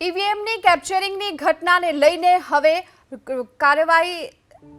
ઈવીએમની કેપ્ચરિંગની ઘટનાને લઈને હવે કાર્યવાહી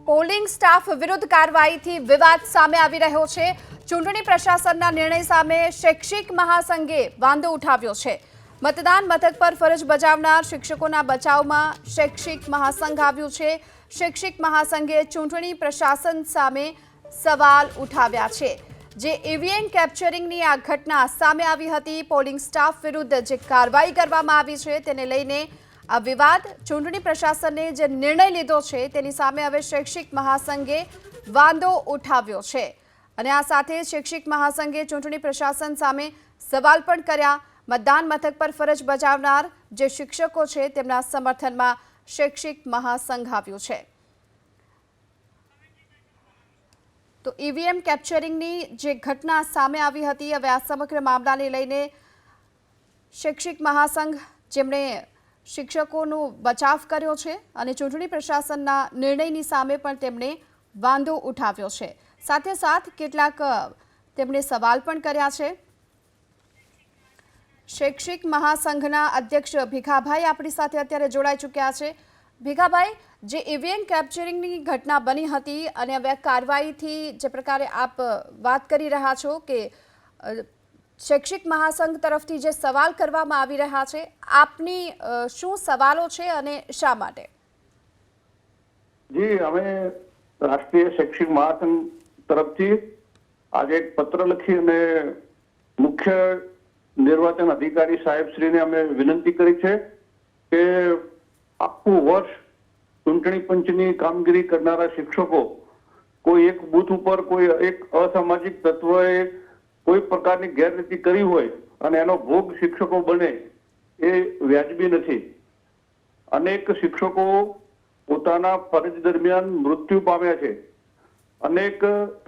પોલિંગ સ્ટાફ વિરુદ્ધ કાર્યવાહીથી વિવાદ સામે આવી રહ્યો છે. ચૂંટણી પ્રશાસનના નિર્ણય સામે શૈક્ષિક મહાસંઘે વાંધો ઉઠાવ્યો છે. મતદાન મથક પર ફરજ બજાવનાર શિક્ષકોના બચાવમાં શૈક્ષિક મહાસંઘ આવ્યું છે. શૈક્ષિક મહાસંઘે ચૂંટણી પ્રશાસન સામે સવાલ ઉઠાવ્યા છે. જે ઈવીએમ કેપ્ચરિંગની આ ઘટના સામે આવી હતી, પોલિંગ સ્ટાફ વિરુદ્ધ જે કાર્યવાહી કરવામાં આવી છે તેને લઈને આ વિવાદ ચૂંટણી પ્રશાસને જે નિર્ણય લીધો છે તેની સામે હવે શૈક્ષિક મહાસંઘે વાંધો ઉઠાવ્યો છે. અને આ સાથે શૈક્ષિક મહાસંઘે ચૂંટણી પ્રશાસન સામે સવાલ પણ કર્યા. મતદાન મથક પર ફરજ બજાવનાર જે શિક્ષકો છે તેમના સમર્થનમાં શૈક્ષિક મહાસંઘ આવ્યું છે. તો ઈવીએમ કેપ્ચરિંગની જે ઘટના સામે આવી હતી, હવે આ સમગ્ર મામલાને લઈને શૈક્ષિક મહાસંઘ જેમણે શિક્ષકોનો બચાવ કર્યો છે અને ચૂંટણી પ્રશાસનના નિર્ણયની સામે પણ તેમણે વાંધો ઉઠાવ્યો છે. સાથે સાથ કેટલાક તેમણે સવાલ પણ કર્યા છે. શૈક્ષિક મહાસંઘના અધ્યક્ષ ભીખાભાઈ આપણી સાથે અત્યારે જોડાઈ ચૂક્યા છે. ભીખાભાઈ, જે ઈવીએમ કેપ્ચરિંગની ઘટના બની હતી અને હવે કાર્યવાહીથી જે પ્રકારે આપ વાત કરી રહ્યા છો કે શૈક્ષિક મહાસંઘ તરફથી જે સવાલ કરવામાં આવી રહ્યા છે, આપની શું સવાલો છે અને શા માટે? જી, અમે રાષ્ટ્રીય શૈક્ષિક મહાસંઘ તરફથી આજે એક પત્ર લખી અને મુખ્ય નિર્વાચન અધિકારી સાહેબ શ્રીને અમે વિનંતી કરી છે કે આખું વર્ષ ચૂંટણી પંચની કામગીરી કરનારા શિક્ષકો કોઈ એક બૂથ ઉપર કોઈ એક અસામાજિક તત્વએ કોઈ પ્રકારની ગેરરીતિ કરી હોય અને એનો ભોગ શિક્ષકો બને એ વ્યાજબી નથી. અનેક શિક્ષકો પોતાના ફરજ દરમિયાન મૃત્યુ પામ્યા છે. અનેક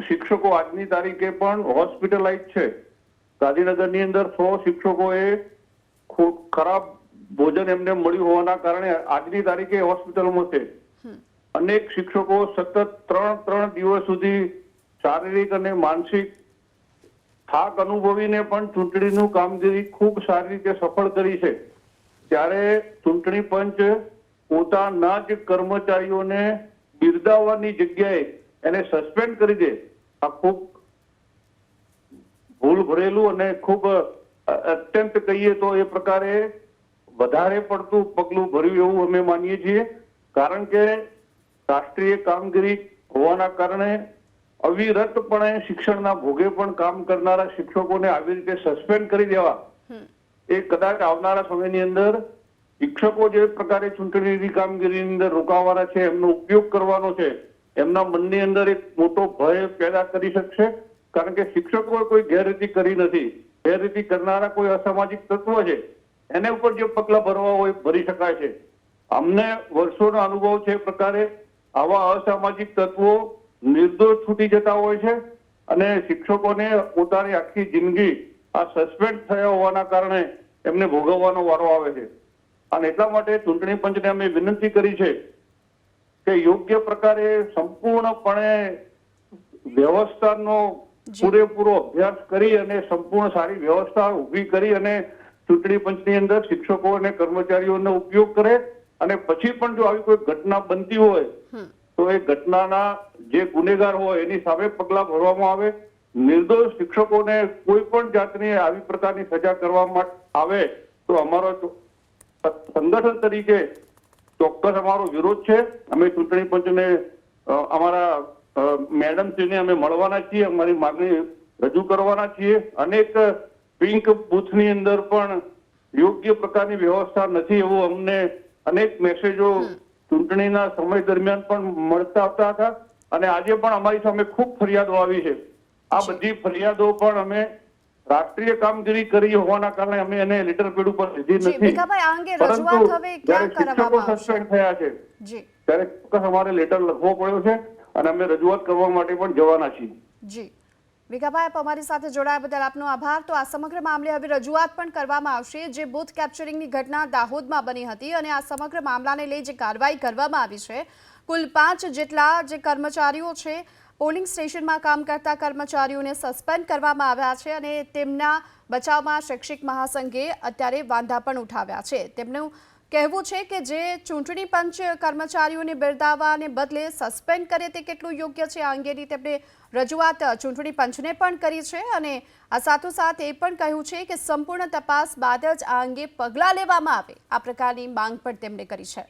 શિક્ષકો આજની તારીખે પણ હોસ્પિટલાઇઝ છે. ગાંધીનગરની અંદર સો શિક્ષકોએ ખરાબ ભોજન એમને મળ્યું હોવાના કારણે આજની તારીખે હોસ્પિટલમાં છે. અનેક શિક્ષકો સતત ત્રણ ત્રણ દિવસ સુધી શારીરિક અને માનસિક થાક અનુભવીને પણ ચૂંટણીનું કામગીરી ખૂબ સારી રીતે સફળ કરી છે. ત્યારે ચૂંટણી પંચ પોતાના જ કર્મચારીઓને બિરદાવવાની જગ્યાએ એને સસ્પેન્ડ કરી દે. આ ખૂબ ભૂલ ભરેલું અને ખૂબ અત્યંત કહીએ તો એ પ્રકારે વધારે પડતું પગલું ભર્યું એવું અમે માનીએ છીએ કારણ કે રાષ્ટ્રીય કામગીરી હોવાના કારણે અવિરતપણે શિક્ષણના ભોગે પણ કામ કરનારા શિક્ષકોને આવી રીતે સસ્પેન્ડ કરી દેવા. એ કદાચ આવનારા સમયની અંદર શિક્ષકો જે પ્રકારે ચૂંટણીની કામગીરીની અંદર રોકાવાના છે એમનો ઉપયોગ કરવાનો છે એમના મનની અંદર એક મોટો ભય પેદા કરી શકશે કારણ કે શિક્ષકોએ કોઈ ગેરરીતિ કરી નથી. ગેરરીતિ કરનારા કોઈ અસામાજિક તત્વ છે. એને ઉપર જે પગલા ભરવા હોય ભરી શકાય છે. અમને વર્ષોનો અનુભવ છે પ્રકારે આવા અસામાજિક તત્વો નિર્દોષ છૂટી જતા હોય છે અને શિક્ષકોને પોતાની આખી જિંદગી આ સસ્પેન્ડ થયા હોવાના કારણે એમને ભોગવવાનો વારો આવે છે. અને એટલા માટે ચૂંટણી પંચને અમે વિનંતી કરી છે કે યોગ્ય પ્રકારે સંપૂર્ણપણે વ્યવસ્થાનો પૂરેપૂરો અભ્યાસ કરી અને સંપૂર્ણ સારી વ્યવસ્થા ઊભી કરી અને ચૂંટણી પંચની અંદર શિક્ષકો અને કર્મચારીઓનો ઉપયોગ કરે અને પછી પણ જો આવી કોઈ ઘટના બનતી હોય તો એ ઘટનાના જે ગુનેગાર હોય એની સામે પગલા ભરવામાં આવે. નિર્દોષ શિક્ષકોને કોઈ પણ જાતની આવી પ્રકારની સજા કરવામાં આવે તો અમારો સંગઠન તરીકે ચોક્કસ અમારો વિરોધ છે. અમે ચૂંટણી પંચને અમારા અ, મેડમશ્રીને અમે મળવાના છીએ અમારી માગણી રજૂ કરવાના છીએ. અનેક પિંક બુથની અંદર પણ યોગ્ય પ્રકારની વ્યવસ્થા નથી એવું અમને અનેક મેસેજો ચૂંટણીના સમય દરમિયાન પણ મળતા આવતા હતા. અને આજે પણ અમારી સામે ખૂબ ફરિયાદો આવી છે. આ બધી ફરિયાદો પણ અમે રાષ્ટ્રીય કામગીરી કરી હોવાના કારણે અમે એને લેટર પેડ ઉપર લીધી નથી. પરંતુ જ્યારે શિક્ષકો સસ્પેન્ડ થયા છે ત્યારે ચોક્કસ અમારે લેટર લખવો પડ્યો છે અને અમે રજૂઆત કરવા માટે પણ જવાના છીએ. ભીખાભાઈ અમારી સાથે જોડાયા બદલ આપનો આભાર. તો આ સમગ્ર મામલે હવે રજૂઆત પણ કરવામાં આવશે, જે બૂથ કેપ્ચરિંગની ઘટના દાહોદમાં બની હતી અને આ સમગ્ર મામલાને લઈ જે કાર્યવાહી કરવામાં આવી છે, કુલ પાંચ જેટલા જે કર્મચારીઓ છે, પોલિંગ સ્ટેશનમાં કામ કરતા કર્મચારીઓને સસ્પેન્ડ કરવામાં આવ્યા છે અને તેમના બચાવમાં શૈક્ષિક મહાસંઘે અત્યારે વાંધા પણ ઉઠાવ્યા છે. તેમનું કહેવું છે કે જે ચૂંટણી પંચ કર્મચારીઓને બિરદાવવાને બદલે સસ્પેન્ડ કરે તે કેટલું યોગ્ય છે? આ અંગેની તેમણે રજૂઆત ચૂંટણી પંચને પણ કરી છે અને આ સાથોસાથ એ પણ કહ્યું છે કે સંપૂર્ણ તપાસ બાદ જ આ અંગે પગલાં લેવામાં આવે. આ પ્રકારની માંગ પણ તેમણે કરી છે.